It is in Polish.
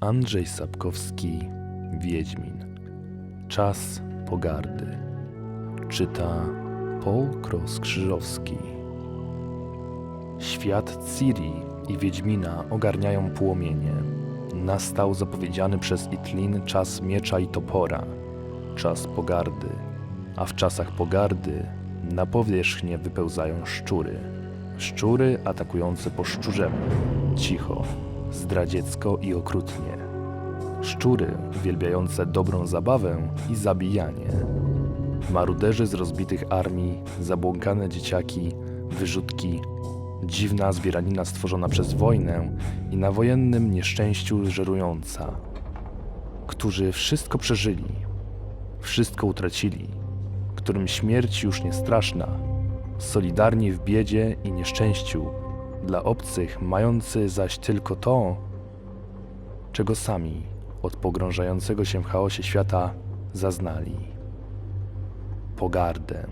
Andrzej Sapkowski, Wiedźmin. Czas pogardy. Czyta Paul Cross-Krzyżowski. Świat Ciri i Wiedźmina ogarniają płomienie. Nastał zapowiedziany przez Itlin czas miecza i topora. Czas pogardy. A w czasach pogardy na powierzchnię wypełzają szczury. Szczury atakujące po szczurzemu. Cicho, zdradziecko i okrutnie. Szczury uwielbiające dobrą zabawę i zabijanie. Maruderzy z rozbitych armii, zabłąkane dzieciaki, wyrzutki, dziwna zbieranina stworzona przez wojnę i na wojennym nieszczęściu żerująca, którzy wszystko przeżyli, wszystko utracili, którym śmierć już nie straszna, solidarni w biedzie i nieszczęściu, dla obcych mający zaś tylko to, czego sami od pogrążającego się w chaosie świata zaznali pogardę.